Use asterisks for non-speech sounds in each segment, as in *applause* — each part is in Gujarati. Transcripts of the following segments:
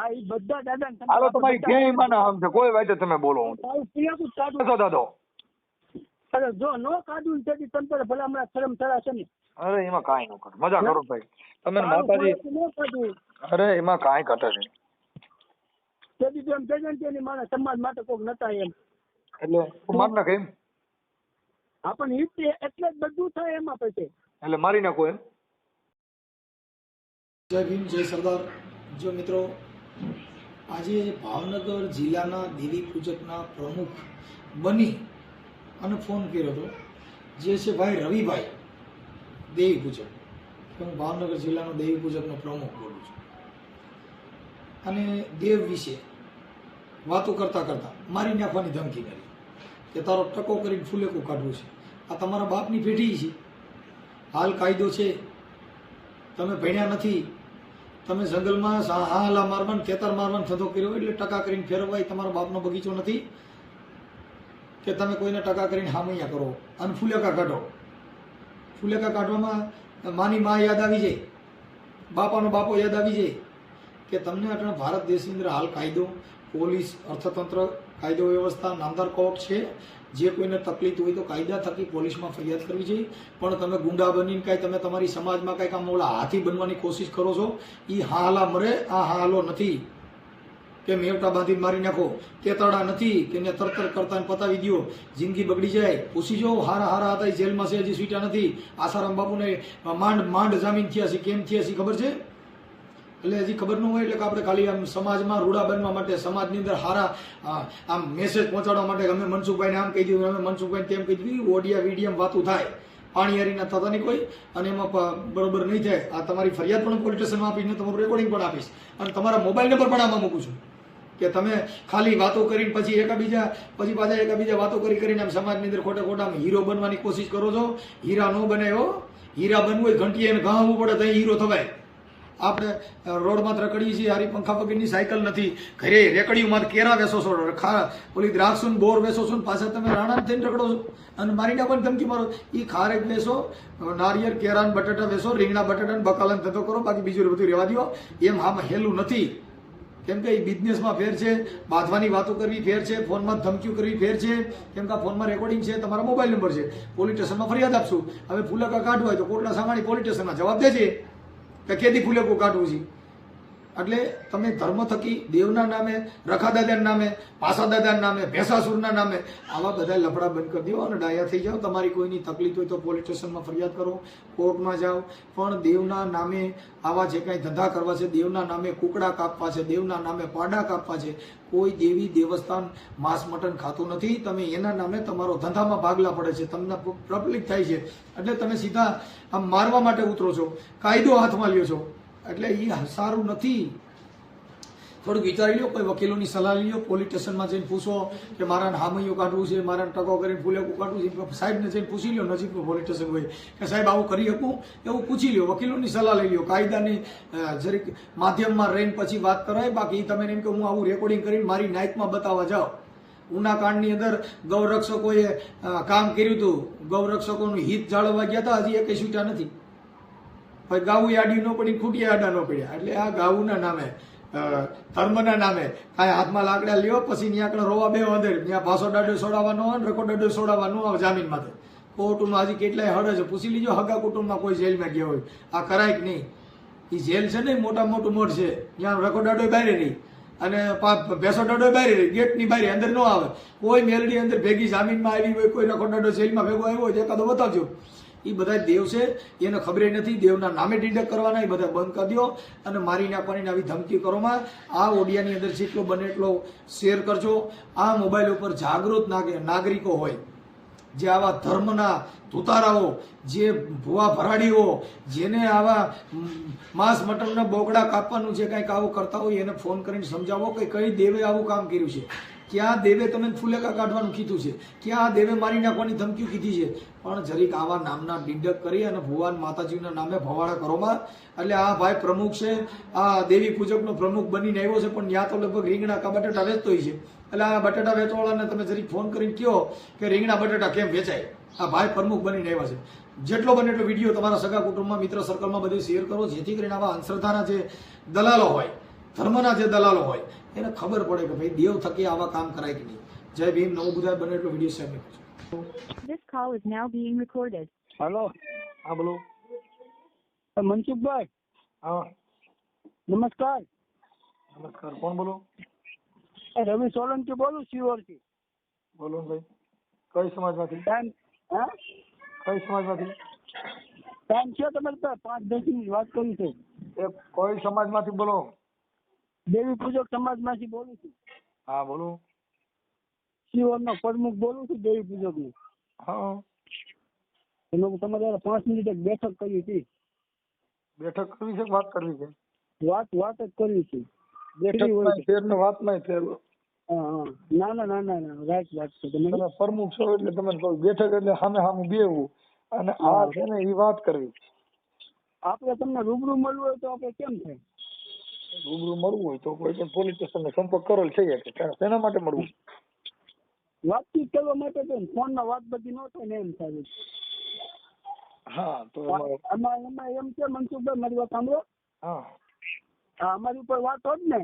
આ ઈ બધા દાદા ને હાલો તમારી ક્યાંયમાં ના સમજે કોઈ વાતે તમે બોલો હું. તારું પિયાકું કાઢું. છો દાદો. અરે જો નો કાઢું ને તેથી તમ તારે ભલા હમણાં શરમ થરાશે ને. અરે એમાં કાંઈ ન ઘટે મજા કરો ભાઈ. તમે માતાજી ખોરાક નો કાઢું. અરે એમાં કાંઈ ઘટે નહીં. તેથી એમ કહેજે ને કે સમાજ માટે કોક નતા એમ. એટલે માર નાખે એમ? આપણને હિત એટલે જ બધું થાય એમાં પછી. એટલે મારી નાખો એમ? જય ભીમ જય સરદાર. જો મિત્રો આજે ભાવનગર જિલ્લાના દેવી પૂજકના પ્રમુખ બની અને ફોન કર્યો હતો. જે છે ભાઈ રવિભાઈ, દેવી પૂજક. હું ભાવનગર જિલ્લાનો દેવી પૂજકનો પ્રમુખ બોલું છું. અને દેવ વિશે વાતો કરતાં કરતાં મારી નાખવાની ધમકી કરી કે તારો ટકો કરીને ફૂલેકું કાઢવું છે. આ તમારા બાપની પેઢી છે. હાલ કાયદો છે. તમે ભણ્યા નથી. તમે જંગલમાં હાલા મારવાન, ખેતર મારવાન ધંધો કર્યો એટલે ટકા કરીને ફેરવાય તમારો બાપનો બગીચો નથી કે તમે કોઈને ટકા કરીને હામૈયા કરો અને ફૂલેકા કાઢો. ફૂલેકા કાઢવામાં માની મા યાદ આવી જાય, બાપાનો બાપો યાદ આવી જાય કે તમને આપણે ભારત દેશની અંદર હાલ કાયદો, પોલીસ, અર્થતંત્ર, કાયદો વ્યવસ્થા, નામદાર કોર્ટ છે જે કોઈને તકલીફ હોય તો કાયદા થકી પોલીસમાં ફરિયાદ કરવી જોઈએ. પણ તમે ગુંડા બનીને કાંઈ તમે તમારી સમાજમાં કાંઈક આમ ઓલા હાથી બનવાની કોશિશ કરો છો એ હાલા મરે, આ હાલો નથી. કે મેવટા બાંધી મારી નાખો તેતડા નથી, કે એને તરતર કરતા પતાવી દો જિંદગી બગડી જાય. પૂછી જો હારા હારા હતા જેલમાં છે, હજી સ્વીટા નથી. આસારામ બાપુને માંડ માંડ જામીન થયા છે, કેમ થયા છે ખબર છે? એટલે હજી ખબર ન હોય એટલે કે આપણે ખાલી આમ સમાજમાં રૂડા બનવા માટે, સમાજની અંદર હારા આમ મેસેજ પહોંચાડવા માટે અમે મનસુખભાઈને આમ કહી દીધું, અમે મનસુખભાઈને તેમ કહી દીધું ઓડિયા વિડીયમ વાતું થાય. પાણી હારીના થતા નહીં કોઈ, અને એમાં બરોબર નહીં થાય આ તમારી ફરિયાદ પણ પોલીસ સ્ટેશનમાં આપીશ ને તમારું રેકોર્ડિંગ પણ આપીશ. અને તમારા મોબાઈલ નંબર પણ આમાં મૂકું છું. કે તમે ખાલી વાતો કરીને પછી એકાબીજા, પછી પાછા એકાબીજા વાતો કરી કરીને આમ સમાજની અંદર ખોટા ખોટા આમ હીરો બનવાની કોશિશ કરો છો. હીરા ન બનાવ્યો હીરા બનવું હોય ઘંટીએ એને ઘાવવું પડે તો હીરો થવાય. આપણે રોડમાં રકડીએ છીએ હારી પંખા વગરની સાયકલ નથી. ઘરે રેકડીઓમાં કેરા વેસો છો, ખા, ઓલી દ્રાક્ષુન બોર વેસો છો ને પાછા તમે રાણા થઈને રખડો છો. અને મારીને પણ ધમકી મારો. એ ખારેક વેસો નારિયેળ કેરા બટાટા વેસો, રીંગણા બટાટા ને બકાલા ધંધો કરો, બાકી બીજું બધું રહેવા દો એમ હામાં હેલું નથી. કેમ કે એ બિઝનેસમાં ફેર છે, બાંધવાની વાતો કરવી ફેર છે, ફોનમાં ધમકીઓ કરવી ફેર છે. કેમ કે ફોનમાં રેકોર્ડિંગ છે, તમારા મોબાઈલ નંબર છે. પોલીસ સ્ટેશનમાં ફરિયાદ આપશું. હવે ફૂલકા કાઢવું હોય તો કોટલા સામાણી પોલીસ સ્ટેશનમાં જવાબ દેજે. કે કેદી ફુલેકું કાઢવું છે એટલે તમે ધર્મ થકી દેવના નામે રખા દાદાના નામે પાસા દાદાના નામે, ભેસાસુરના નામે આવા બધા લફડા બંધ કરી દો અને ડાયા થઈ જાઓ. તમારી કોઈની તકલીફ હોય તો પોલીસ સ્ટેશનમાં ફરિયાદ કરો, કોર્ટમાં જાઓ. પણ દેવના નામે આવા જે કાંઈ ધંધા કરવા છે, દેવના નામે કુકડા કાપવા છે, દેવના નામે પાડા કાપવા છે, કોઈ દેવી દેવસ્થાન માંસ મટન ખાતું નથી. તમે એના નામે તમારો ધંધામાં ભાગલા પડે છે. તમને પ્રબલિત થાય છે. એટલે તમે સીધા આમ મારવા માટે ઉતરો છો. કાયદો હાથમાં લ્યો છો. એટલે એ સારું નથી. થોડુંક વિચારી લો કોઈ વકીલોની સલાહ લો પોલીસ સ્ટેશનમાં જઈને પૂછો કે મારા હામૈયું કાઢવું છે મારા ટકો કરીને ફૂલેકું કાઢવું છે સાહેબને જઈને પૂછી લો નજીકનું પોલીસ સ્ટેશન હોય, કે સાહેબ આવું કરી શકું? એવું પૂછી લ્યો, વકીલોની સલાહ લઈ લો કાયદાની જરીક માધ્યમમાં રહીને પછી વાત કરાય, બાકી તમે એમ કે હું આવું રેકોર્ડિંગ કરીને મારી નાઇટમાં બતાવવા જાઓ ઉના કાંડની અંદર ગૌરક્ષકોએ કામ કર્યું હતું. ગૌરક્ષકોનું હિત જાળવવા ગયા હતા, હજી એ છૂટ્યા નથી. પછી ગાવું યાડી ન પડી ખૂટી આડા ન પડ્યા. એટલે આ ગાવુંના નામે ધર્મના નામે કાંઈ હાથમાં લાકડા લ્યો, પછી ત્યાં આગળ રોવા બે વધે. ત્યાં ભાષો દાડો સોડાવવાનો હોય રેકોર્ડ દાડો સોડાવવાનો આવે જામીન માટે કોર્ટમાં હજી કેટલાય હડે છે. પૂછી લીજો, હગા કુટુંબમાં કોઈ જેલમાં ગયા હોય. આ કરાય કે નહીં? એ જેલ છે ને મોટા મોટું મોટ છે. ત્યાં રકો દાડો બહાર નહીં અને ભેંસો દાડો બહાર રહી. ગેટની બહાર અંદર ન આવે. કોઈ મેલડી અંદર ભેગી જામીનમાં આવી હોય, કોઈ રેકોર્ડ દાડો જેલમાં ભેગો આવ્યો હોય એકાદો બતાવજો. એ બધા દેવ છે, એને ખબર નથી, દેવના નામે ડિડક્ટ કરવાના એ બધા બંધ કરી દો. અને મારી નાખવાની આવી ધમકી કરોમાં. આ ઓડિયાની અંદર જેટલો બને એટલો શેર કરજો. આ મોબાઈલ ઉપર જાગૃત નાગ- નાગરિકો હોય, જે આવા ધર્મના ધુતારાઓ, જે ભુવા ભરાડીઓ, જેને આવા માંસ મટનના બોકડા કાપવાનું જે કંઈક આવું કરતા હોય, એને ફોન કરીને સમજાવો કે કઈ દેવે આવું કામ કર્યું છે. ક્યાં દેવે તમે ફૂલેકા કાઢવાનું કીધું છે ક્યાં આ દેવે મારી નાખવાની ધમકીઓ કીધી છે. પણ જરીક આવા નામના ડિડક કરી અને ભુવાન માતાજીના નામે ભવાડા કરોમાં એટલે આ ભાઈ પ્રમુખ છે, આ દેવી પૂજકનો પ્રમુખ બનીને આવ્યો છે, પણ ત્યાં તો લગભગ રીંગણા કા બટાટા વેચતો છે. એટલે આ બટાટા વેચવાવાળાને તમે જરીક ફોન કરીને કહો કે રીંગણા બટાટા કેમ વેચાય? આ ભાઈ પ્રમુખ બનીને આવ્યા છે. જેટલો બને એટલો વીડિયો તમારા સગા કુટુંબમાં, મિત્ર સર્કલમાં બધું શેર કરો, જેથી કરીને આવા અંશ્રદ્ધાના જે દલાલો હોય ધર્મના જે દલાલો હોય એને ખબર પડે કે ભાઈ દેવ થકી આવા કામ કરાય કે નહીં. જય ભીમ નવું ગુજરાત બને એટલો વીડિયો શેર કરજો. This call is now being recorded. Hello હા બોલો. મનસુખભાઈ? હા. નમસ્કાર. નમસ્કાર કોણ બોલો? એ રવિ સોલંકી બોલું શિવરથી. બોલો ને ભાઈ. કઈ સમાજમાંથી? ટાઈમ હા? કઈ સમાજમાંથી? ટાઈમ છે તમે પાસે પાંચ દસ મિનિટ વાત કરી છે. એ કોઈ સમાજમાંથી બોલો. દેવી પૂજક સમાજમાંથી બોલું છું. હા બોલો. શિવરનો પ્રમુખ બોલું છું દેવી પૂજકનો. હા. એનો તમારે પાંચ મિનિટ એક બેઠક કરી હતી. બેઠક કરવી છે વાત કરવી છે? વાત વાત જ કરવી છે. બેઠક? ફેર ને વાતમાં ફેર ના ના ના ના ના. રાઈટ વાત છે. તમે તમે પ્રમુખ છો એટલે તમે બેઠક એટલે સામે સામે બેવું અને આ છે ને એ વાત કરવી. આપણે તમને રૂબરૂ મળવું હોય તો આપણે કેમ થાય? રૂબરૂ મળવું હોય તો કોઈ પણ પોલીસ સ્ટેશન નો સંપર્ક કરેલ છે કે તેના માટે મળવું વાતચીત કરવા માટે તો ફોનમાં વાત બધી ન થાય ને એમ સાહેબ હા તો એમાં એમાં એમ છે મનસુખભાઈ મારી વાત સાંભળો. હા. અમારી ઉપર વાત હોત ને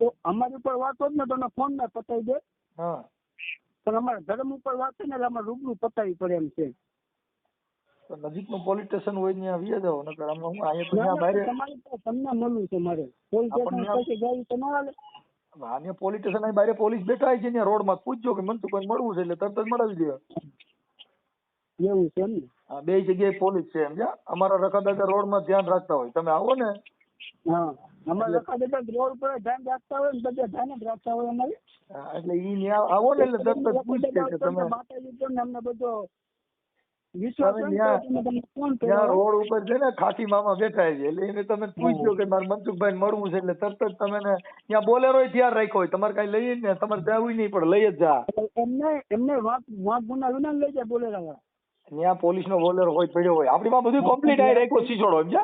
તો અમારી ઉપર વાત હોત ને તો ફોનમાં પતાવી દે. હા. પણ અમારા ધર્મ ઉપર વાત છે ને એટલે અમારે રૂબરૂ પતાવી પડે એમ છે. તો નજીકનું પોલીસ સ્ટેશન હોય ત્યાં આવી જાવ નકર અમે હું અહીંયા તો ત્યાં બહાર તમને મળવું છે મારે. પોલીસ સ્ટેશન ગાડી તો ના હાલે. અહીંયા પોલીસ સ્ટેશન અહીં બહાર પોલીસ બેઠા હોય છે ત્યાં રોડમાં પૂછજો કે મનસુખભાઈ મળવું છે એટલે તરત જ મળાવી દે. એવું છે એમ ને? હા બે જગ્યાએ પોલીસ છે સમજ્યા અમારા રખાદાદા રોડમાં ધ્યાન રાખતા હોય. તમે આવો ને. હા અમારા લખા રોડ ઉપર ધ્યાન રાખતા હોય ને બધા ધ્યાન જ રાખતા હોય અમારે. એટલે ઈ આવો ને એટલે તરત જ પૂછશે કે તમે માતાજી પર બધો રોડ ઉપર છે ને ખાટી મામા બેઠા છે એટલે એને તમે પૂછ્યો કે મારે મનસુખભાઈ મળવું છે એટલે તરત જ તમે ને ત્યાં બોલેરો તૈયાર રાખ્યો હોય. તમારે કઈ લઈએ ને તમારે જવું નહીં પણ લઈ જ જા. એમને એમને વાત વાત ગુના વિના લઈ જાય બોલેરા ત્યાં પોલીસ નો બોલેરો હોય પડ્યો હોય. આપણી માં બધું કમ્પ્લીટ આવી રાખ્યો સીચોડો એમ છે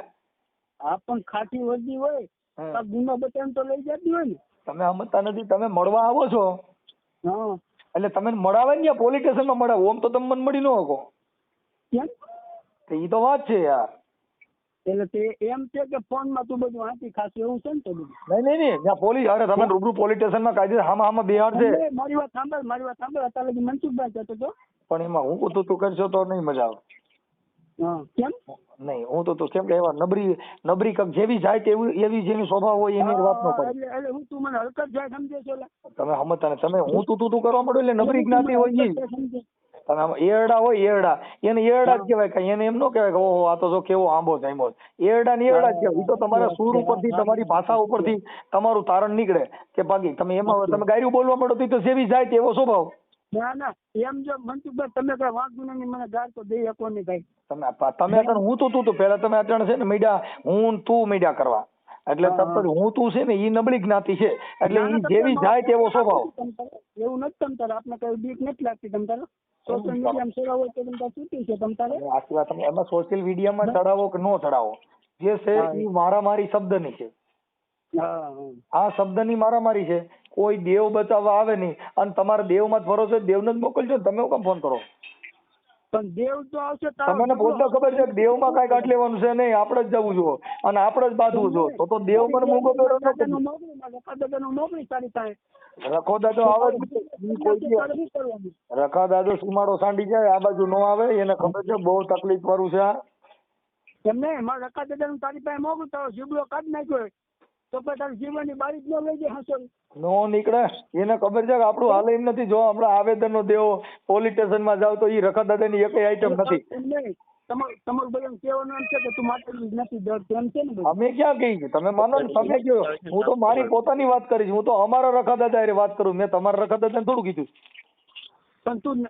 આ પણ ખાટી વર્દી હોય ગુનો બતાવીને તો લઈ જતી હોય ને. તમે સમજતા નથી તમે મળવા આવો છો. હા. એટલે તમે મળાવે ને પોલીસ સ્ટેશનમાં મળાવો આમ તો તમે મને મળી ન શકો. કેમ? તો ઈ તો વાત છે યાર. એટલે તે એમ છે કે ફોનમાં તું બધું વાંચી ખાસું એવું છે ને તો બધું? નહીં નહીં નહીં ત્યાં પોલીસ અરે તમે રૂબરૂ પોલીસ સ્ટેશનમાં કાયદે હામાં હામાં બિહાર છે. મારી વાત સાંભળ મારી વાત સાંભળ અત્યારે લગી મનસુખભાઈ કહેતો તો પણ એમાં હું તું તું કરશો તો નહીં મજા આવે. હા કેમ? નહીં હું તો તો કેમ કે એવા નબરી નબરી કક જેવી જાય તેવી એવી જેની સ્વભાવ હોય એની વાત ન હા, કરે એટલે હું તું મને હલકત જાય સમજે છે તમે સમજતા નથી તમે હું તું તું તું કરવા માંડો એટલે નબરી જ્ઞાતિ હોય તમે આમ એરડા હોય એરડા. એને એરડા જ કહેવાય કાંઈ. એને એમ ન કહેવાય કે ઓહો આ તો જો કેવો આંબો જામ્યો. એરડા ને એરડા જ કહેવાય. એ તો તમારા સૂર ઉપરથી તમારી ભાષા ઉપરથી તમારું તારણ નીકળે. કે બાકી તમે એમાં તમે ગાયરું બોલવા માંડો તો જેવી જાય તેવો સ્વભાવ. ના ના એમ જો મનસુખભાઈ તમે કઈ વાંક ગુનાની મને ગાળ તો દઈ શકો નહીં ભાઈ. તમે તમે અટાણે હું તું તું તું પેલા તમે અટાણે છે ને મીડિયા હું તું મીડિયા કરવા. એટલે તરત હું. તું છે ને એ નબળી જ્ઞાતિ છે. એટલે જેવી જાય તેવો સ્વભાવ. એવું નથી તમ તારે આપણે કઈ બીક નથી લાગતી તમ તારે સોશિયલ મીડિયામાં ચડાવો તો તમને છૂટી છે તમ તારે? આખી વાત એમાં સોશિયલ મીડિયામાં ચડાવો કે નો ચડાવો? જે છે એ મારામારી શબ્દની છે. આ શબ્દની મારામારી છે. કોઈ દેવ બચાવવા આવે નહીં. અને તમારે દેવમાં જ ભરોસો છે દેવને જ મોકલજો તમે હું કામ ફોન કરો? પણ દેવ તો આવશે તમને પોતે ખબર છે દેવમાં કઈ કાઢ લેવાનું છે નહીં આપણે જ જવું જો અને આપણે જ બાંધવું જો તો તો દેવ મને ન કરી મોકલી મારે મોકલી તારી પાસે. રખો દાદો આવે? રખા દાદો સીમાડો સાંડી જાય આ બાજુ નો આવે એને ખબર છે બહુ તકલીફ વાળું છે આ. એમ નહીં મારા રકા દાદાનું તારી પાસે મોકલતા જીબડો કાઢી નાખ્યો તો પછી તારી જીવનની બારી જ ન લઈ જાય હસો નો નીકળે. એને ખબર છે કે આપણું હાલ એમ નથી. જો હમણાં આવેદન નો દેવો પોલીસ સ્ટેશનમાં જાવ તો ઈ દાદા ની એકય આઈટમ નથી. તમારું તમારું બધાને કહેવાનું એમ છે કે તું માતાજી નથી ડરતો એમ છે ને અમે ક્યાં કહી તમે માનો ને તમે કયો. હું તો મારી પોતાની વાત કરીશ. હું તો અમારા રખા દાદા વાત કરું. મેં તમારા રખા દાદા થોડું કીધું. પણ તું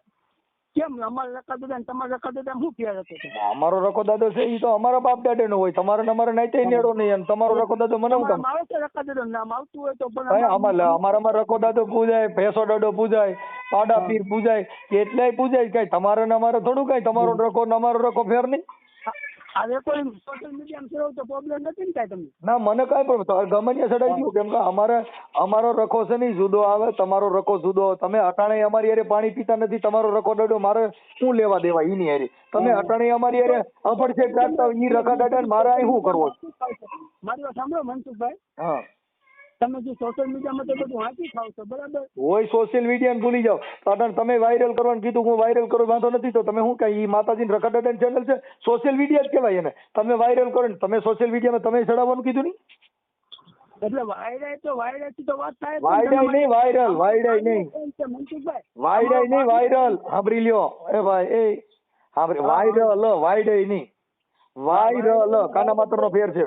કેમ? અમારા રકા દાદા ને તમારા રકા દાદા શું ફેર હતો અમારો રકો દાદો છે એ તો અમારા બાપ દાદા નો હોય તમારે ને અમારે નાઈતે નેડો નહીં અને તમારો રખો દાદો મને કામ? આવે છે રકા દાદા નામ આવતું હોય તો પણ અમારે અમારા રખો દાદો પૂજાય ભેંસો દાડો પૂજાય પાડા પીર પૂજાય કેટલાય પૂજાય કઈ તમારે ને અમારે થોડું કઈ તમારો રખો ને અમારો રખો ફેર નહીં. હવે કોઈ સોશિયલ મીડિયામાં ચલાવો તો પ્રોબ્લેમ નથી ને કાંઈ તમને? ના મને કાંઈ પણ ગમે ત્યાં ચડાઈ ગયું કેમ કે અમારે અમારો રખો છે નહીં જુદો આવે તમારો રખો જુદો. તમે અટાણે અમારી હારે પાણી પીતા નથી તમારો રખો દાડો મારે શું લેવા દેવા ઈ નહીં હારે? તમે અટાણે અમારી યારે અફડછેટ ઈ રખા દાડા મારે અહીં શું કરવો? મારી વાત સાંભળો મનસુખભાઈ. હા. તમે જે સોશિયલ મીડિયામાં તો બધું વાંચી ખાવ છો બરાબર? હોય સોશિયલ મીડિયા ભૂલી જાઓ. તો તમે વાયરલ કરવાનું કીધું હું વાયરલ કરું વાંધો નથી તો તમે શું કઈ માતાજી રખા ચેનલ છે? સોશિયલ મીડિયા જ કહેવાય એને. તમે વાયરલ કરો ને તમે સોશિયલ મીડિયામાં તમે ચડાવવાનું કીધું નહીં? એટલે વાયરાય તો વાયરાયથી તો વાત થાય વાયરાય નહીં, વાયરલ, વાયરાય નહીં. મનસુખભાઈ? વાયડાય નહીં વાયરલ સાંભળી લ્યો. એ ભાઈ એ. સાંભળી વાયરલ વાયડાય નહીં. વાયરલ કાના માત્ર નો ફેર છે.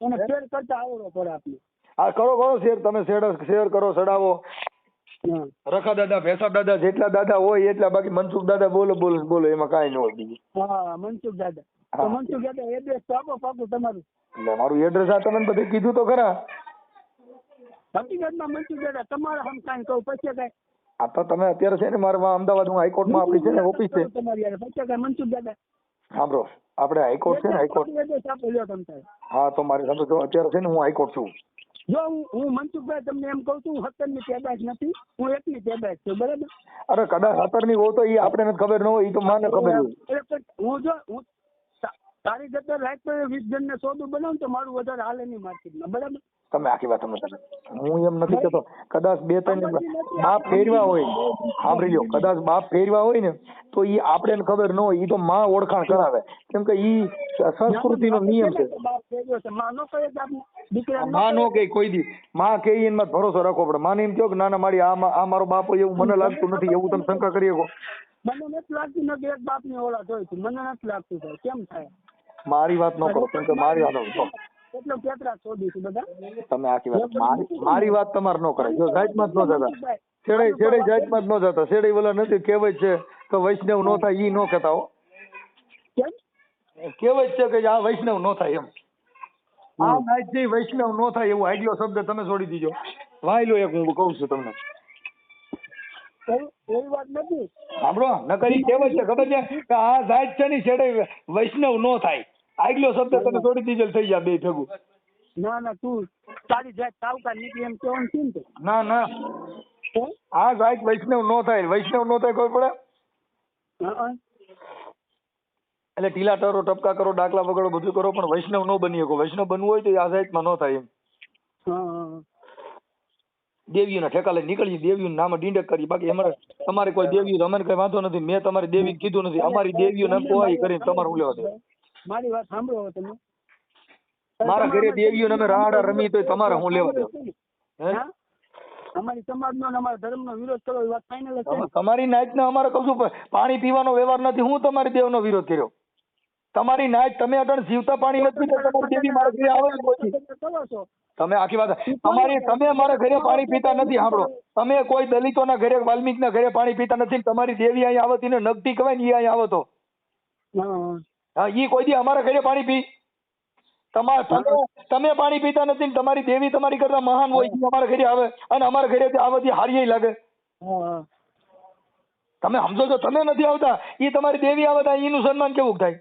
એને ફેર કરતા આવડો પડે આપને. હા કરો કરો શેર તમે શેર શેર કરો ચડાવો રખા દાદા ભેસા દાદા જેટલા દાદા હોય એટલા બાકી મનસુખ દાદા બોલો બોલો બોલો એમાં કાંઈ ન હોય બીજું. હા મનસુખ દાદા. તો મનસુખ દાદા એડ્રેસ તો આપો પાકું તમારું. એટલે મારું એડ્રેસ આ તમે બધે કીધું તો ખરા. હકીકતમાં મનસુખ દાદા તમારા હમ કાંઈ કહું પછી કાંઈ. આ તો તમે અત્યારે છે ને મારે અમદાવાદ હું હાઈકોર્ટમાં આપણી છે ને ઓફિસ છે. તમારી હારે. પછી કાંઈ મનસુખ દાદા. સાંભળો આપણે હાઈકોર્ટ છે ને હાઈકોર્ટ. હા તો મારે અત્યારે છે ને હું હાઈકોર્ટ છું. જો હું હું મનસુખભાઈ તમને એમ કહું છું સત્તરની પેદાશ નથી હું એકની પેદાશ છું બરાબર? અરે કદાચ સત્તરની હોય તો એ આપણે નથી ખબર ન હોય એ તો માને ખબર હોય. હું જો હું તારી જગ્યા રાઈટ પર વીસ જણ ને સોદું બનાવું તો મારું વધારે હાલે નહીં માર્કેટમાં બરાબર? તમે આખી વાત સમજો હું એમ નથી કહેતો કદાચ બે ત્રણ બાપ ફેરવા હોય સાંભળી લો કદાચ બાપ ફેરવા હોય ને તો એ આપણે ખબર ન હોય એ તો માં ઓળખાણ કરાવે. કેમ કે ઈ સંસ્કૃતિનો નિયમ છે. માં નો કે કોઈ દી. માં કે એમાં ભરોસો રાખવો પડે. માને એમ કહો કે નાના ના મારી આ મારો બાપ હોય એવું મને લાગતું નથી એવું તમે શંકા કરી શકો. મને નથી લાગતું નથી એક બાપની ઓલાદ હોય છે. મને નથી લાગતું કેમ થાય? મારી વાત ન કરો કેમ કે મારી વાત એટલો પેતરા શોધી બધા. તમે આખી વાત મારી વાત તમારે ન કરાય જો જાતમાં જ ન જતા. છેડે છેડે જાતમાં જ ન જતા. છેડે બોલા નથી કહેવત છે કે વૈષ્ણવ નો થાય ઈ ન કહેતા હો. કેમ? છે કે આ વૈષ્ણવ નો થાય એમ. આ નાઈટથી વૈષ્ણવ નો થાય એવું આઈડિયો શબ્દ તમે છોડી દીજો. વાયલો એક હું કહું છું તમને. એવું- એવી વાત નથી. સાંભળો નકરી ઈ છે ખબર છે? કે આ જાત છે ને છેડે વૈષ્ણવ નો થાય. આગલો શબ્દ તને થોડી દીજો થઈ જાય બે ભેગું. ના ના તું તારી જાત સાવકાર નીકળી એમ કેવાનું છે ને. ના ના? આ જાત વૈષ્ણવ નો થાય. વૈષ્ણવ નો થાય ખબર પડે. એટલે ટીલા ટરો ટપકા કરો ડાકલા વગડો બધું કરો પણ વૈષ્ણવ નો બની શકો. વૈષ્ણવ બનવું હોય તો આ જાતમાં નો થાય એમ. દેવીઓના ઠેકા લઈ નીકળી દેવીઓના નામે ડીંડક કરી બાકી અમારે તમારે કોઈ દેવી અમને કઈ વાંધો નથી. મેં તમારી દેવી કીધું નથી. અમારી દેવીઓને કોઈ કરીને તમારે ઉલ્યો દે. મારી વાત સાંભળો તમે. મારા ઘરે દેવીઓ અમે રાડા રમી તો તમારે હું લેવા અમારી સમાજ નો અમારા ધર્મનો વિરોધ કરો વાત ફાઈનલ છે તમારી નાઈટ ને અમારે કશું પાણી પીવાનો વ્યવહાર નથી. હું તમારી દેવનો વિરોધ કર્યો. તમારી નાઈટ તમે અટણ જીવતા પાણી નથી તમારી દેવી મારા ઘરે આવે નથી. તમે આખી વાત તમારી તમે મારા ઘરે પાણી પીતા નથી સાંભળો. તમે કોઈ દલિતોના ઘરે વાલ્મીકના ઘરે પાણી પીતા નથી તમારી દેવી અહીં આવતી ને નગટી કહેવાય ને એ અહીં આવતો. તો હા, ઈ કોઈ દી અમારા ઘરે પાણી પી. તમા તમે તમે પાણી પીતા નથી ને તમારી દેવી તમારી કરતા મહાન હોય ઈ અમારા ઘરે આવે. અને અમારા ઘરે આવવાથી હારી લાગે. તમે સમજો છો તમે નથી આવતા. ઈ તમારી દેવી આવે એનું સન્માન કેવું થાય?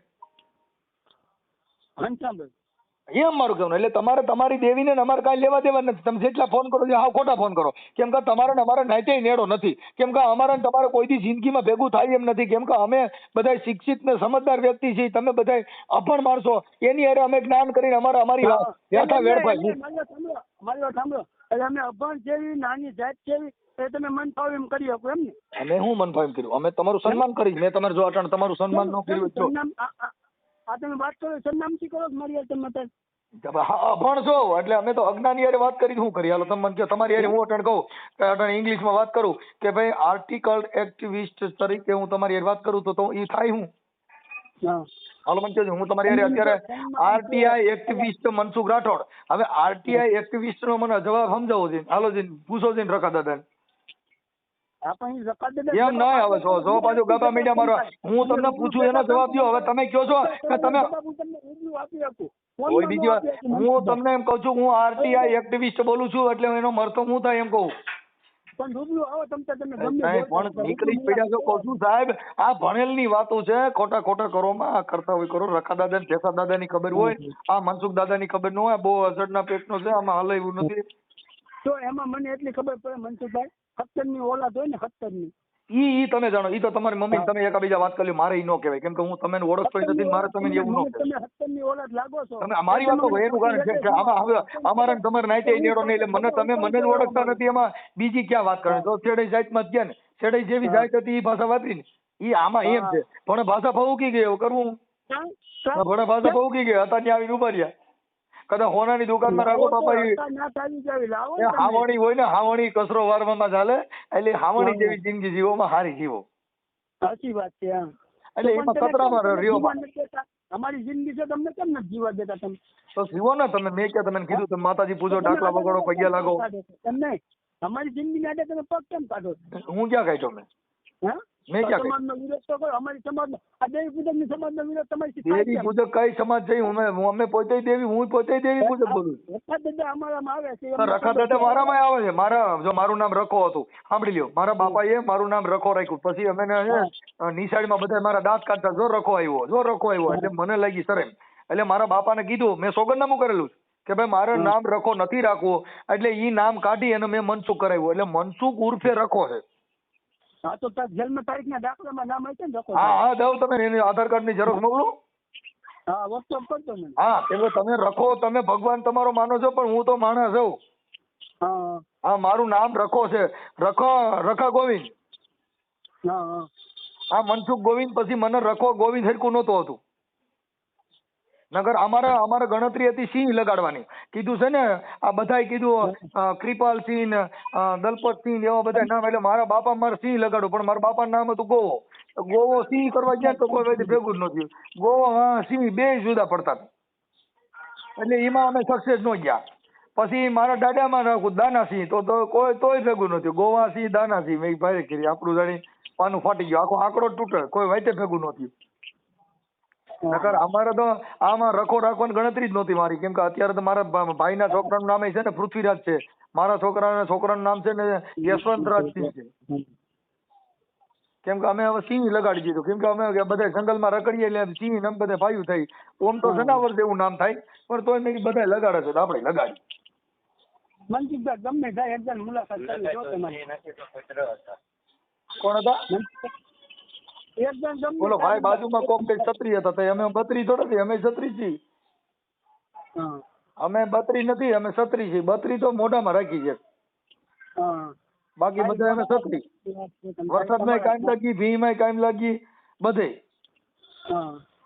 ઘનશ્યામભાઈ, અમારું કહેવાનું એટલે તમારે તમારી દેવીને અમારે કાંઈ લેવા દેવા નથી. તમે જેટલા ફોન કરો છો હાવ ખોટા ફોન કરો. કેમ કે તમારે અમારે નાચે નેડો નથી. કેમ કે અમારે તમારે કોઈ દી જિંદગીમાં ભેગું થાય એમ નથી. કેમ કે અમે બધા શિક્ષિત ને સમજદાર વ્યક્તિ છીએ. તમે બધા અભણ માણસો. એની અરે અમે જ્ઞાન કરીને અમારે અમારી વ્યથા વેડફાય. મારી વાત સાંભળો. એટલે અમે અભણ જેવી નાની જાત જેવી એ તમે મન ફાવે એમ કરી શકો એમ ને? અમે હું મન ફાવે કર્યું? અમે તમારું સન્માન કરી. મેં તમારે જો અટાણ તમારું સન્માન ન કર્યું આ- તમે વાત કરો સરનામથી કરો મારી તમે અત્યારે? અભણ છો. એટલે અમે તો અજ્ઞાની યારે વાત કરી શું કરી? હાલો તમે મને કહો તમારી યારે હું અટણ કહું? કે અટણ ઇંગ્લિશમાં વાત કરું કે ભાઈ આર્ટિકલ એક્ટિવિસ્ટ તરીકે હું તમારી યારે વાત કરું તો તો એ થાય હું? હાલો મને કહેજો હું તમારી યારે અત્યારે આરટીઆઈ એક્ટિવિસ્ટ મનસુખ રાઠોડ. હવે આરટીઆઈ એક્ટિવિસ્ટ નો મને જવાબ સમજાવો છે હાલો જઈને પૂછો જઈને રકા દાદા આ પણ ઈ રકાત દાદા એમ ના હવે છો જો પાછું ગબા મીડિયા મારો હું તમને પૂછું એનો જવાબ દો હવે તમે કહો છો કે તમે. કોઈ બીજી વાત હું તમને એમ કહું છું હું આરટીઆઈ એક્ટિવિસ્ટ બોલું છું એટલે એનો મરતો હું થાય એમ કહું. નીકળી પડ્યા છો કહું છું સાહેબ આ ભણેલની વાતો છે ખોટા ખોટા કરોમાં આ કરતા હોય કરો રખા દાદા ને જેસા દાદા ની ખબર હોય આ મનસુખ દાદાની ખબર ન હોય બહુ પેટ નો છે આમાં હલાવ્યું એવું નથી. તો એમાં મને એટલી ખબર પડે મનસુખભાઈ ખતરની ઓલાદ હોય ને ખતરની ઈ ઈ તમે જાણો ઈ તો તમારી મમ્મી તમે એકાબીજા વાત કરી. મારે ઈ નો કહેવાય. કેમ કે હું તમને ઓળખતો નથી મારે તમે એવું નો તમે હત્તરની ઓળખ લાગો છો. તમે મારી વાત કહો એનું કારણ છે કે આમાં હવે અમારા તમારે નાઈટે નેડો નહીં એટલે મને તમે મને જ ઓળખતા નથી એમાં. બીજી ક્યાં વાત કરવાની તો છેડે જાતમાં જ ગયા ને. છેડે જેવી જાત હતી ઈ ભાષા વાપરી ને. ઈ આમાં એમ છે. પણ ભાષા ફાવકી ગઈ એવું કરવું? ભણે ભાષા ફાવકી ગઈ હતા ત્યાં આવીને ઊભા રહ્યા. કદાચ હોનાની દુકાનમાં રાખો તમે. હાવણી હોય ને હાવણી કચરો વારવામાં ચાલે એટલે હાવણી જેવી જિંદગી જીવોમાં હારી જીવો. સાચી વાત છે એટલે તો એમાં કચરામાં રહ્યો? અમારી જિંદગી છે તમને કેમ નથી જીવા દેતા તમે? તો જીવો ને તમે મેં કે તમે કીધું તમે માતાજી પૂજો ડાકલા વગાડો પગ્યા લાગો? તમને અમારી જિંદગી માટે તમે પગ કેમ કાઢો હું ક્યાં કાઢ્યો મેં? હા? મેં ક્યાં સમાજનો વિરોધ તો કરો અમારી સમાજનો. આ દેવી પૂજકની સમાજનો વિરોધ તમારી દેવી પૂજક કઈ સમાજ છે? અમે- અમે પોતે દેવી હું પોતે દેવી પૂજક બોલું રખા દાદા અમારામાં આવે છે રખા દાદા મારામાં આવે છે. મારા જો મારું નામ રખો હતું. સાંભળી લ્યો. મારા બાપાએ મારું નામ રખો રાખ્યું. પછી અમે ને માં નિશાળમાં બધા મારા દાંત કાઢતા જો રખો આવ્યો. જો રખો આવ્યો. એટલે મને લાગી શરમ. એટલે મારા બાપાને કીધું મેં સોગંદનામું કરેલું છે. કે ભાઈ મારે નામ રખો નથી રાખવું. એટલે ઈ નામ કાઢી અને મેં મનસુખ કરાવ્યું. એટલે મનસુખ ઉર્ફે રખો છે. હા તો જન્મ તારીખના દાખલામાં નામ હશે ને લખો હા હા દઉં તમે એની આધાર કાર્ડની ઝેરોક્ષ મોકલું. હા વોટ્સઅપ કરજો મને. હા એટલે તમે રખો તમે ભગવાન તમારો માનો છો પણ હું તો માણસ છું. હા. હા મારું નામ રખો છે. રખો રખા ગોવિંદ. હા હા. મનસુખ ગોવિંદ પછી મને રખો ગોવિંદ હરકું નહોતું હતું. નગર અમારે અમારે ગણતરી હતી સિંહ લગાડવાની. કીધું છે ને, આ બધાય કીધું ક્રિપાલ સિંહ દલપત સિંહ એવા બધા નામ, એટલે મારા બાપા મારે સિંહ લગાડવું પણ મારા બાપાનું નામ હતું ગોવો. ગોવો સિંહ કરવા ગયા તો કોઈ વખતે ભેગું જ ન ગોવો, હા, સિંહ બે જુદા પડતા એટલે એમાં અમે સક્સેસ ન ગયા. પછી મારા દાદામાં નાખું દાનાસિંહ તો તો કોઈ, તોય ભેગું નથી ગોવા સિંહ દાનાસિંહ મેં ભાઈ કરી આપણું જાણી પાનું ફાટી ગયું. આખો આંકડો તૂટે, કોઈ વાતે ભેગું નહોતું નકર અમારે તો આમાં રખો રાખવાની ગણતરી જ નહોતી મારી. કેમ કે અત્યારે તો મારા ભાઈના છોકરાનું નામ છે ને પૃથ્વીરાજ છે. મારા છોકરાના છોકરાનું નામ છે ને યશવંતરાજ સિંહ છે. કેમ કે અમે હવે સિંહ લગાડી દીધું. કેમ કે અમે બધા જંગલમાં રખડીએ એટલે સિંહ ને અમે બધા ભાઈઓ થઈ ઓમ તો જનાવર જેવું નામ થાય. પણ તોય મેં બધા લગાડે છે આપણે લગાડી મનસુખભાઈ ગમે થાય એકદમ મુલાકાત કરી જો તમારી. કોણ હતા? એકદમ ગમે બોલો ભાઈ બાજુમાં કોક કઈ છત્રી હતા તો અમે બત્રી થોડા છીએ અમે છત્રી છીએ. અમે બત્રી નથી અમે છત્રી છીએ. બત્રી તો મોઢામાં રાખી છે. બાકી બધા અમે છત્રી. વરસાદમાં કાયમ લાગી ભીમાં કાયમ લાગી બધે.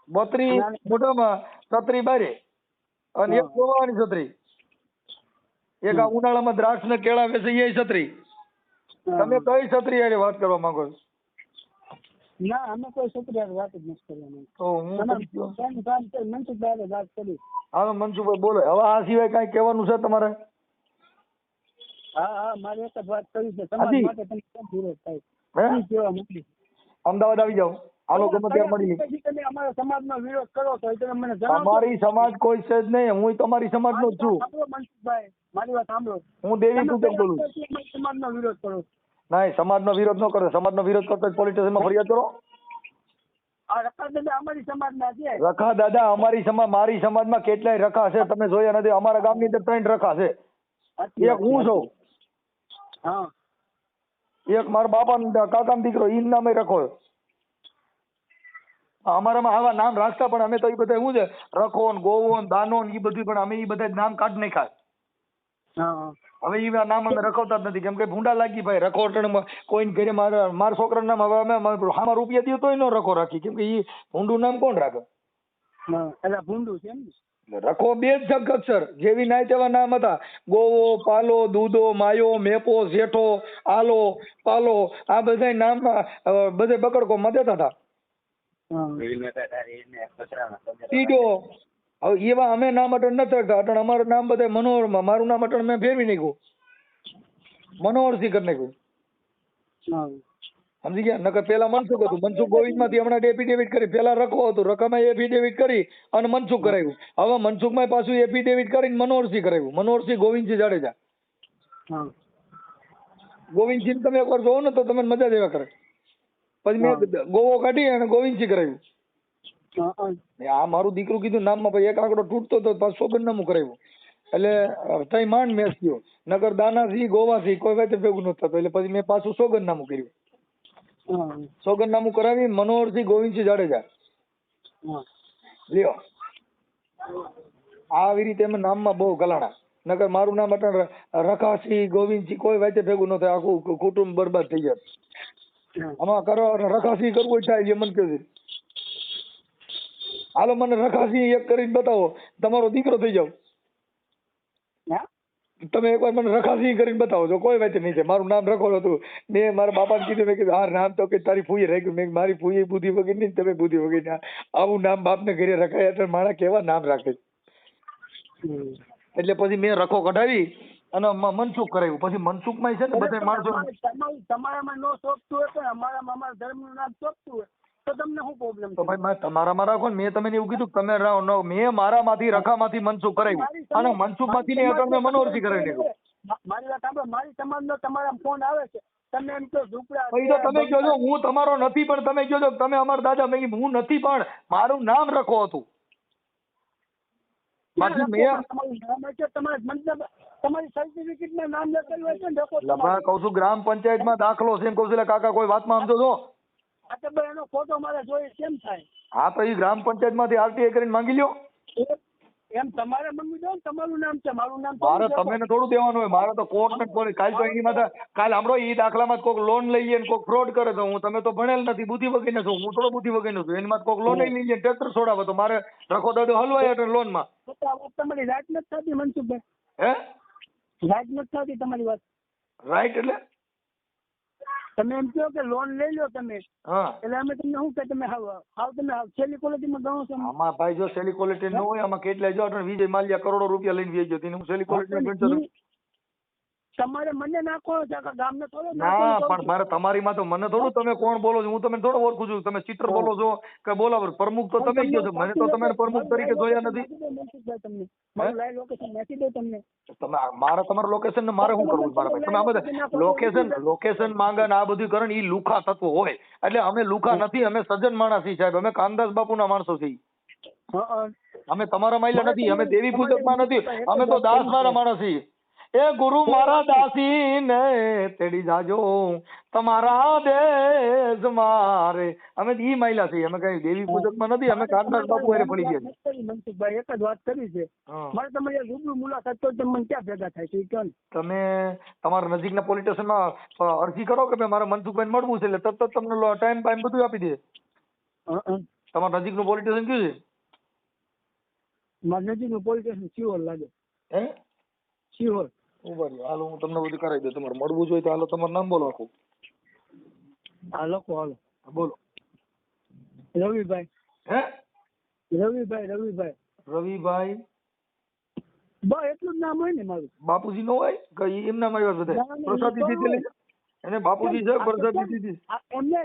બત્રી મોઢામાં છત્રી બારે. અને એક ગોવાની છત્રી. એક આ ઉનાળામાં દ્રાક્ષ ને કેળા વેચે એ છત્રી. તમે કઈ છત્રી હારે વાત કરવા માંગો છો? ના અમે કોઈ છોકરી વાત જ નથી કરવાની. તો હું મનસુખભાઈ વાત કરી. હાલો મનસુખભાઈ બોલો. હવે આ સિવાય કઈ કહેવાનું છે તમારે? હા હા મારે એક જ વાત કરી છે. તમારી માટે તમે કેમ વિરોધ થાય. અમદાવાદ આવી જાઓ. આલો ગમે ત્યાં મળી. તમે અમારા સમાજનો વિરોધ કરો તો તમે મને જણાવો તમારી સમાજ કોઈ છે જ નહીં. હું તમારી સમાજનો જ છું. મનસુખભાઈ. મારી વાત સાંભળો. હું દેવી કુટુંબ બોલું સમાજ નો સમાજનો વિરોધ કરો. નહીં સમાજનો વિરોધ ન સમાજ સમાજનો વિરોધ કરતો પોલીસ સ્ટેશનમાં ફરિયાદ કરો. રખા દાદા અમારી સમાજના છે. રખા દાદા અમારી સમાજ મારી સમાજમાં કેટલાય રખા છે? તમે જોયા નથી. અમારા ગામની અંદર ત્રણ રખા છે. એક હું છું. હા. એક મારા બાપા કાકાનો દીકરો ઈ નામે રખો. અમારામાં આવા નામ રાખતા પણ અમે તો એ બધા શું છે? રખો ને ગોવો ને દાનો ને ઈ બધું પણ અમે એ બધા નામ કાઢ નાખ્યા. હવે એ નામ અમે રખવતા જ નથી. કેમ કે ભૂંડા લાગી ભાઈ રખોટણમાં. કોઈને ઘરે મારા મારા છોકરાનું નામ હવે અમે હામાં રૂપિયા દઈએ તોય ન રખો રાખી. કેમ કે એ ભૂંડું નામ કોણ રાખે? એટલે ભૂંડું છે એમ રખો બે જ અક્ષર જેવી નાય તેવા નામ હતા. ગોવો પાલો દૂધો માયો મેપો જેઠો આલો પાલો આ બધા નામ બધે બકડકો માં દેતા હતા. હા. સીડો હવે એવા અમે નામ અટણ ન રાખતા અટણ અમારું નામ બધા મનોહરમાં મારું નામ અટણ મેં ફેરવી નાખ્યું. મનોહરસિંહ કરી નાખ્યું. સમજી ગયા? નકર પેલા મનસુખ હતું. મનસુખ ગોવિંદમાંથી હમણાં એફિડેવિટ કરી. પેલા રખો હતું. રકામાં એફિડેવિટ કરી અને મનસુખ કરાવ્યું. હવે મનસુખમાં પાછું એફિડેવિટ કરીને મનોહરસિંહ કરાવ્યું. મનોહરસિંહ ગોવિંદસિંહ જાડેજા. ગોવિંદસિંહ તમે એકવાર જોવો ને તો તમને મજા જ એવા કરે. પછી મેં ગોવો કાઢી અને ગોવિંદસિંહ કરાવ્યું. આ મારું દીકરું કીધું નામમાં પછી એક આંકડો તૂટતો તો પાછો સોગંદનામું કરાવ્યું. એટલે તઈ માંડ મેચ થયો. નગર દાનાથી ગોવાથી કોઈ વાતે ભેગું નતું થતું. એટલે પછી મેં પાછું સોગંદનામું કર્યું. સોગંદનામું કરાવી મનોહરથી ગોવિંદસિંહ જાડેજા. લ્યો. આવી રીતે એમ નામમાં બહુ ગલાણા. નગર મારું નામ અટણ રખાસિંહ ગોવિંદસિંહ કોઈ વાતે ભેગું ન થાય. આખું કુટુંબ બરબાદ થઈ જાય. આમાં કરો રખાસી રખાસિંહ કરવું થાય જે મને કહે છે હાલો મને રખાસિંહ એક કરીને બતાવો. તમારો દીકરો થઈ જાવ તમે એકવાર મને રખાસિંહ કરીને બતાવો છો કોઈ વાત નહીં છે. મારું નામ રખો હતું મેં મારા બાપાને કીધું મેં કીધું હા નામ તો કે તારી ફૂઈ રહી મેં મારી ફૂઈ બુદ્ધિ વગર નહીં તમે બુદ્ધિ વગર આવું નામ બાપને ઘરે રખાય એટલે મારા કેવા નામ રાખે? એટલે પછી મેં રખો કઢાવી અને મ- મનસુખ કરાવ્યું. પછી મનસુખમાં છે ને બધા માણસો તમારે- તમારે- તમારામાં નો શોભતું હોય અમારામાં અમારા ધર્મનું નામ શોભતું હોય. તો તમને શું પ્રોબ્લેમ તો ભાઈ મેં તમારામાં રાખો ને મેં તમને એવું કીધું કે તમે રહો ન- મેં મારામાંથી રખામાંથી મનસુખ કરાવ્યું. અને મનસુખમાંથી ને અટલ મેં મનોહરસિંહ કરાવી નાખ્યું મારી વાત સાંભળો મારી સમાજનો તમારા ફોન આવે છે. તમે એમ ઝૂંપડા તો તમે કહો છો હું તમારો નથી પણ તમે કહો છો તમે અમારા દાદા મેં હું નથી પણ મારું નામ રખો હતું. મેં તમારું હશે સર્ટિફિકેટ નામ લખેલું છે ને કહું છું ગ્રામ પંચાયતમાં દાખલો છે એમ કહું છું કાકા કોઈ વાતમાં સમજો છો? આ તો ભાઈ એનો ફોટો મારે જોઈએ કેમ થાય? હા તો એ ગ્રામ પંચાયતમાંથી આરટીઆઈ કરીને માંગી લ્યો. એમ તમારે મંગી દો તમારું નામ છે મારું નામ મારે તમને થોડું દેવાનું હોય મારે તો કોર્ટ ને કોઈ કાલ તો એની માથે કાલ સાંભળો એ દાખલામાં કોઈક લોન લઈ ને કોઈક ફ્રોડ કરે તો હું તમે તો ભણેલ નથી બુદ્ધિ વગર છું હું થોડો બુદ્ધિ વગર છું. એની માથે કોઈક લોન લઈ લે ટ્રેક્ટર છોડાવે તો મારે રખો દાદો હલવાય એટલે લોનમાં. તો આ વાત તમારી રાઈટ નથી થતી મનસુખભાઈ. હે? રાઈટ નથી થતી તમારી વાત. રાઈટ એટલે? તમે એમ કહો કે લોન લઈ લો તમે. હા. એટલે અમે તમને શું કે તમે હાવ હાવ તમે હાવ છેલ્લી ક્વોલિટીમાં ગણો છો આમાં ભાઈ જો છેલ્લી ક્વોલિટી ન હોય આમાં કેટલા જો અટણ વિજય માલ્યા કરોડો રૂપિયા લઈને વેચ્યો. તેને હું છેલ્લી ક્વોલિટી ગણતો. તમારે મને નાખો ગામને થોડો ના પણ મારે તમારીમાં તો મને થોડું તમે કોણ બોલો છો? હું તમને થોડો ઓળખું છું. તમે ચિત્ર બોલો છો કે બોલાવો પ્રમુખ તો તમે કહો છો. મને તો તમે પ્રમુખ તરીકે જોયા નથી. તમે મારે તમારું લોકેશન ને મારે શું કરવું મારા ભાઈ તમે આ બધા લોકેશન લોકેશન માંગે ને આ બધું કરે ને ઈ લુખા તત્વો હોય. એટલે અમે લુખા નથી અમે સજ્જન માણસ છીએ સાહેબ. અમે કાનદાસ બાપુના માણસો છીએ. અમે તમારા માયલા નથી અમે દેવી પૂજકમાં નથી. અમે તો દાસ મારા માણસ. છીએ એ ગુરુ મારા દાસી ને તેડી જાજો. તમારા દેશ મારે. અમે ઈ મહિલા છીએ. અમે કઈ દેવી પૂજકમાં નથી. અમે કાનદાસ બાપુ હારે પડી ગયા મનસુખભાઈ એક જ વાત કરી છે. મારે તમારી રૂબરૂ મુલાકાત તો તમે ક્યાં ભેગા થાય છે? એ તમે તમારા નજીકના પોલીસ સ્ટેશનમાં અરજી કરો કે ભાઈ મારે મનસુખભાઈ મળવું છે એટલે તરત જ તમને ટાઈમ બાઈમ બધું આપી દે. તમારા નજીકનું પોલીસ સ્ટેશન કયું છે? મારા નજીકનું પોલીસ સ્ટેશન સિહોર લાગે. હે? સિહોર ઊભા રહ્યો હાલો હું તમને બધું કરાવી દઉં. તમારે મળવું જોઈએ તો હાલો તમારું નામ બોલો આખું. હા લખો હાલો. હા, બોલો. રવિભાઈ. હે? રવિભાઈ રવિભાઈ. રવિભાઈ? બસ એટલું જ નામ હોય ને મારું. બાપુજી નો હોય? કે ઈ એમના માં આવ્યા બધા. ના, પ્રસાદી ઈ તો દીધેલી? છે? એને બાપુજી છે આ તો પ્રસાદી કેમ? દીધી. આ એમને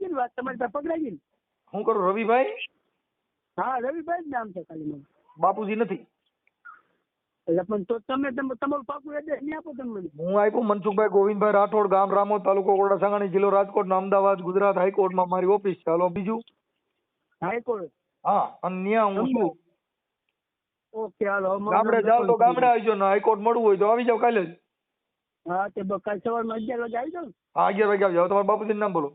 ગઈ વાત તમારી પાસે પકડાઈ ગઈ ને? હું કરું રવિભાઈ? હા રવિભાઈ જ નામ છે ખાલી મારું બાપુજી નથી. એટલે પણ તો તમે તમે તમારું પાકું એડ્રેસ નહીં આપો તમે હું આપ્યું મનસુખભાઈ ગોવિંદભાઈ રાઠોડ ગામ રામોદ તાલુકો કોરડા સાંગાણી જિલ્લો રાજકોટ અમદાવાદ ગુજરાત હાઈકોર્ટમાં મારી ઓફિસ છે. હાલો બીજું? હાઈકોર્ટ? હા અને ન્યા હું છું. ઓકે હાલો ગામડે જાવ તો ગામડે આવી ને હાઈકોર્ટ મળવું હોય તો આવી જાવ કાલે જ. હા તે કાલ સવારમાં અગિયાર વાગે આવી જાઉં હા અગિયાર વાગે આવી જાવ તમારા બાપુજીનું નામ બોલો.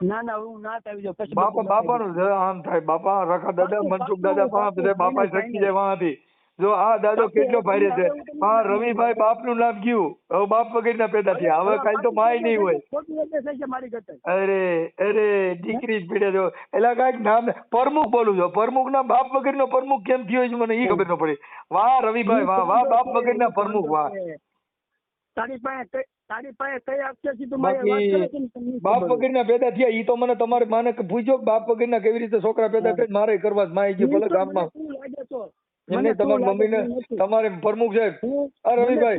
ના ના હું ના આવી પછી બાપા નું બાપાનું આમ થાય. બાપા રખા દાદા મનસુખ દાદા બધા બાપા શકી જાય વાંથી જો આ દાદો કેટલો ભારે છે. હા રવિભાઈ બાપનું નામ ગયું હવે બાપ વગરના પેદા થયા. હવે કાલ તો માય નહીં હોય. અરે અરે દીકરી જ પીડે જો એલા કાંઈક નામ પ્રમુખ બોલું છો. પ્રમુખ ના બાપ વગરનો પ્રમુખ કેમ થયો છે મને એ ખબર ન પડી. વાહ રવિભાઈ વાહ વાહ બાપ વગરના પ્રમુખ વાહ. તારી પાસે તારી પાસે કઈ અક્ષરથી તું મારી બાપ. વગરના પેદા થયા. ઈ તો મને તમારે માને પૂછ્યો બાપ વગરના કેવી રીતે છોકરા પેદા થાય મારે કરવા જ માય ગયું. ભલે ગામમાં. એમને તમારી મમ્મીને તમારે પ્રમુખ સાહેબ. આ રવિભાઈ.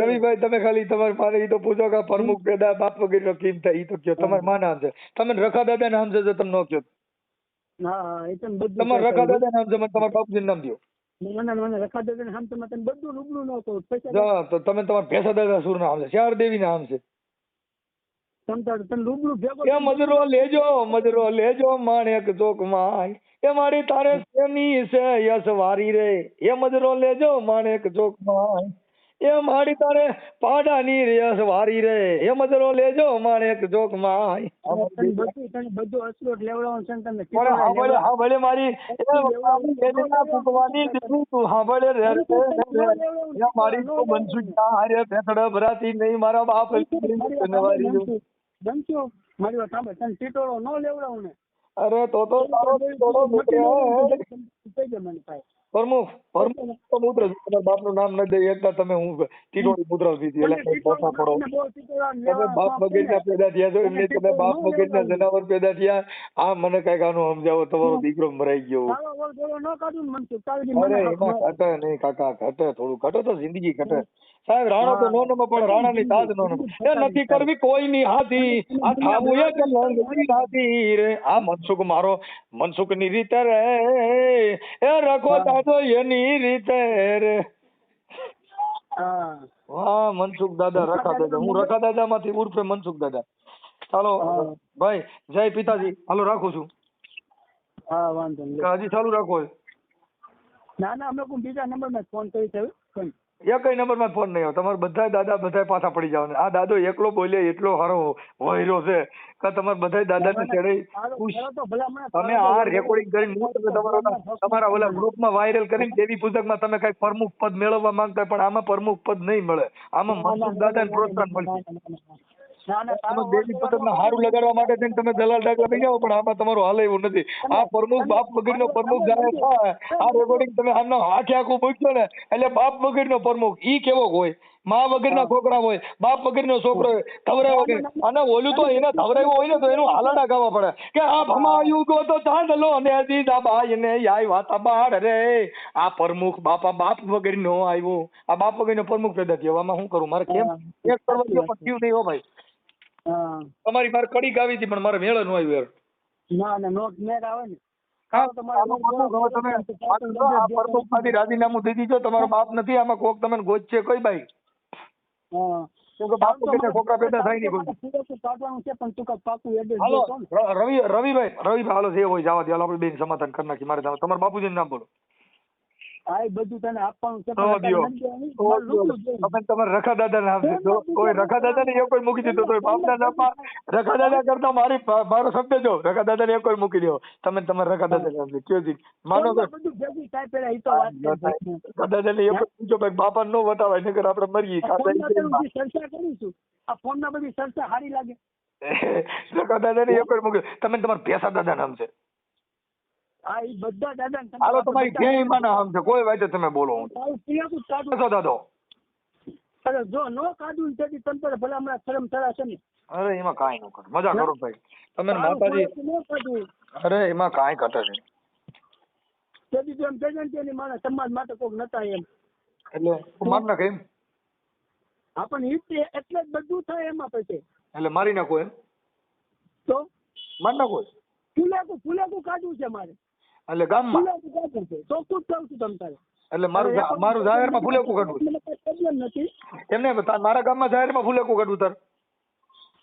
રવિભાઈ તમે ખાલી તમારે મારે એ તો પૂછો કે પ્રમુખ દાદા બાપ વગેરે કેમ થાય એ તો કયો. તમારે માં નામ છે. તમે રખા દાદા નામ છે તમે ન કયો. તમારે રખા દાદા નામ છે મને તમારા બાપુજીનું નામ દો રખા તો મેં બધું રૂબરૂ ન કહું. તમે તમારા ભેસા દાદા સુર નામ છે? ચાર દેવી નામ છે. તમ તને રૂબરૂ ભેગો એ મજરો લેજો મજરો લેજો માણેક ચોકમાં એ મારી તારે સેમી છે યસ વારી રે? એ મજરો લેજો માણેક ચોકમાં એ માડી તારે પાડાની રેસ વારી રે. એ મજરો લેજો અમારે એક જોકમાં બધું બધું અસલોટ લેવડાવવાનું છે તમે હાંભળે હાંભળે મારી ફૂટવાની દીધું તું હાંભળે રે મારી તો બનશું ક્યાં હારે ભેંસડા ભરાતી નહીં મારા બાપ. બનશું મારી વાત સાંભળે તને ટીટોળો ન લેવડાવું ને. અરે તો તો તારો દે મને ભાઈ. પ્રમુખ પ્રમુખ તો મૂત્ર છે. તમારા બાપનું નામ ન દઈ એકતા તમે હું ટીટોળી મૂત્ર પીધી એટલે કઈ પાછા પડો. તમે બાપ વગરના પેદા થયા છો એમને તમે બાપ વગરના જનાવર પેદા થયા આ મને કંઈક આનું સમજાવો તમારો દીકરો મરાઈ ગયો. અરે એમાં ઘટે નહીં કાકા ઘટે થોડું ઘટે તો જિંદગી ઘટે. સાહેબ રાણા તો નો માં પણ રાણા ની સાધ નોનો એ નથી કરવી કોઈની હાથી. આ થાવું એક ની હાથી રે. આ મનસુખ મારો મનસુખની રીતે રે. એ રખો તાજો એની રીતે રે. હા. મનસુખ દાદા રખા દાદા. હું રખા દાદા માંથી ઉર્ફે મનસુખ દાદા. ચાલો. ભાઈ જય પિતાજી. હાલો રાખું છું. હા વાંધો હજી ચાલુ રાખો. ના ના અમે બીજા નંબરમાં ફોન કરી છે કોઈ એકય નંબરમાં ફોન નહીં આવે. તમારે બધા દાદા બધા પાછા પડી જવાના. આ દાદો એકલો બોલે એટલો હારો વહેરો છે. કે તમારે બધા દાદા ને ચડે સારું, ખુશ. ચાલો તો ભલા મને તમે આ રેકોર્ડિંગ કરીને હું તમારા તમારા ઓલા ગ્રુપમાં વાયરલ કરીને દેવી પૂજકમાં તમે કઈ પ્રમુખ પદ મેળવવા માંગતા પણ આમાં પ્રમુખ પદ નહીં મળે. આમાં મનસુખ દાદા પ્રોત્સાહન મળશે. તમે દેવી પૂજકમાં હારું લગાડવા માટે થઈને તમે દલાલ ડાકલા થઈ જાઓ પણ આમાં તમારું હાલે એવું નથી. આ પ્રમુખ બાપ વગરનો પ્રમુખ જાહેર આ રેકોર્ડિંગ તમે આમનો આખે આખું મૂક્યો ને એટલે બાપ પ્રમુખ ઈ કેવો હોય? માં વગર ના છોકરા હોય બાપ વગરનો છોકરો હોય વગર અને ઓલું તો એને ધવરાયું હોય ને તો એનું હાલાડા ગાવા પડે. કે આ ભમાયું ગો તો ચાંદલો ને દીદા બાઈ ને આઈ વાતા બાળ રે. આ પ્રમુખ બાપા બાપ વગરનો આવ્યો. આ બાપ વગરનો પ્રમુખ પેદા થયો. આમાં શું કરું? મારે કેમ એક કરવા પણ થયું નહીં હો ભાઈ. તમારી મારે કડી ગાવી હતી પણ મારે મેળ ન આવ્યો યાર. ના ના નોટ મેળ આવે ને. તમે રાજીનામું દઈ દીધો તમારો બાપ નથી આમાં કોક તમને છે કઈ બાઈ? હા. કેમ કે બાપ વગરના છોકરા પેદા થાય નહીં રવિ રવિભાઈ રવિભાઈ હાલો જે હોય જવા દે આપડે આપણે બેન સમાધાન કરી નાખી મારે તમારે તમારા બાપુજીનું નામ બોલો. આ બધું તને આપવાનું છે. તમે તમારા રખા દાદા નામ છે કોઈ રખા દાદા ને કોઈ મૂકી દીધું તો બાપના નામમાં રખા દાદા કરતા મારી મારો શબ્દ જો રખા દાદા ને એ કોઈ મૂકી દો. તમે તમારા રખા દાદા નામ કયો જી? માનો કે બધું ભેગું થાય પેલા ઈ તો વાત રખા દાદા ને એ પૂછો ભાઈ બાપા નો વટાવાય નકર આપણે મરીએ ચર્ચા કરીશું આ ફોનમાં બધી ચર્ચા સારી લાગે. *laughs* રખા દાદા ને એક મૂકી તમે તમારા ભેસા દાદા નામ છે. આ એ બધા દાદા હાલો તમારી બધા- માં નામ છે કોઈ વાતે તમે બોલો હું. તારું પિયાકું જ કાઢવું. બેસો દાદો અરે જો નો કાઢવું ને તેથી તો ભલા હમણાં શરમ થશે ને. અરે એમાં કાંઈ ન કરે મજા કરો ભાઈ. તમે માતાજી ખોરાક નો કાઢવું અરે એમાં કાંઈ ઘટે નહીં. તેથી તું એમ કહેજે ને કે એની સમાજ માટે કોક નતા એમ. એટલે માર મારી એમ આપણને જ એટલે જ બધું થાય એમાં પછી. એટલે મારી નાખો એમ? તો? મારી નાખો. ફુલેકું ફુલેકું કાઢવું છે મારે. એટલે ગામમાં? ચોખ્ખું જ કહું છું તમ તારે. એટલે મારું મારું જાહેરમાં ફૂલેકું કાઢવું પ્રોબ્લેમ નથી. એમને મારા ગામમાં જાહેરમાં ફૂલેકું કાઢવું તાર.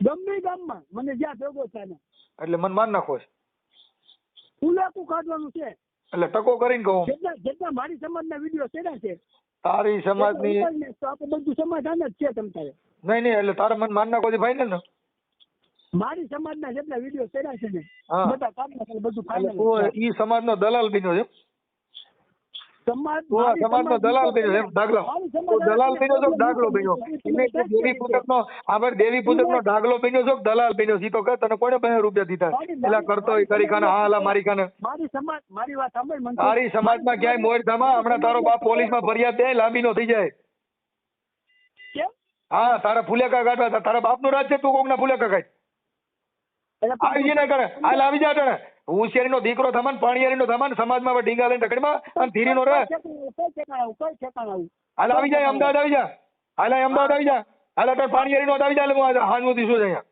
ગમે ગામમાં. મને જ્યાં ભેગો થાય એટલે મને મારી નાખો છે. ફૂલેકું કાઢવાનું છે. એટલે ટકો કરીને કહું. જેટલા જેટલા મારી સમાજના વીડિયો ચડ્યા છે? તારી સમાજની આપણે બધું સમાધાન જ છે તમ તારે. નહીં નહીં એટલે તારા મને મારી નાખો ભાઈ ને. મારી સમાજના જેટલા વીડિયો કર્યા છે ને બધા કાઢ નાખે એટલે બધું એટલે ફાઇનલ ઈ સમાજનો દલાલ બન્યો છે સમાજ સમાજનો દલાલ બન્યો છે એમ? દાખલો તું દલાલ બન્યો છો દાખલો બન્યો કે દેવી આપણે દેવી પૂજકનો દાખલો બન્યો છો દલાલ બન્યો છે? તો કે તને કોને બે રૂપિયા દીધા? પેલા કરતો હોય કરી ખાને હા હાલા મારી ખાને. મારી સમાજ મારી વાત સાંભળ મનસુખ. તારી સમાજમાં ક્યાંય મોર ધામા? હમણાં તારો બાપ પોલીસમાં ફરિયાદ દે લાંબી નો થઈ જાય. હા તારા ફુલેકા કાઢવા તારા બાપનું રાજ છે તું કોકના ફુલેકા કાઢ. એટલે આવી જઈને કરે. હાલ આવી જા તને હોશિયારીનો દીકરો થમાન પાણીયારીનો થમાન સમાજમાં હવે ડીંગા લઈને ટકડીમાં અને ધીરી નો આવું? હાલ આવી જાય અમદાવાદ આવી જા. હાલ અમદાવાદ આવી જા. હાલ અટણ પાણીયારી નો આવી જા. હું હાલ સુધી દીશું અહીંયા?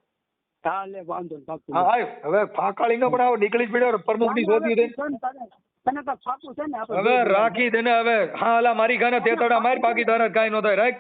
હા. હા હવે ફાકાળી નો પણ આવો નીકળી જ પડ્યો પ્રમુખની શોધી દે તને. તને- તને ફાકું છે ને હવે રાખી દે ને હવે. હા હાલા મારી ખાને તેતડા માર બાકી તારા કાઈ નો થાય રાખ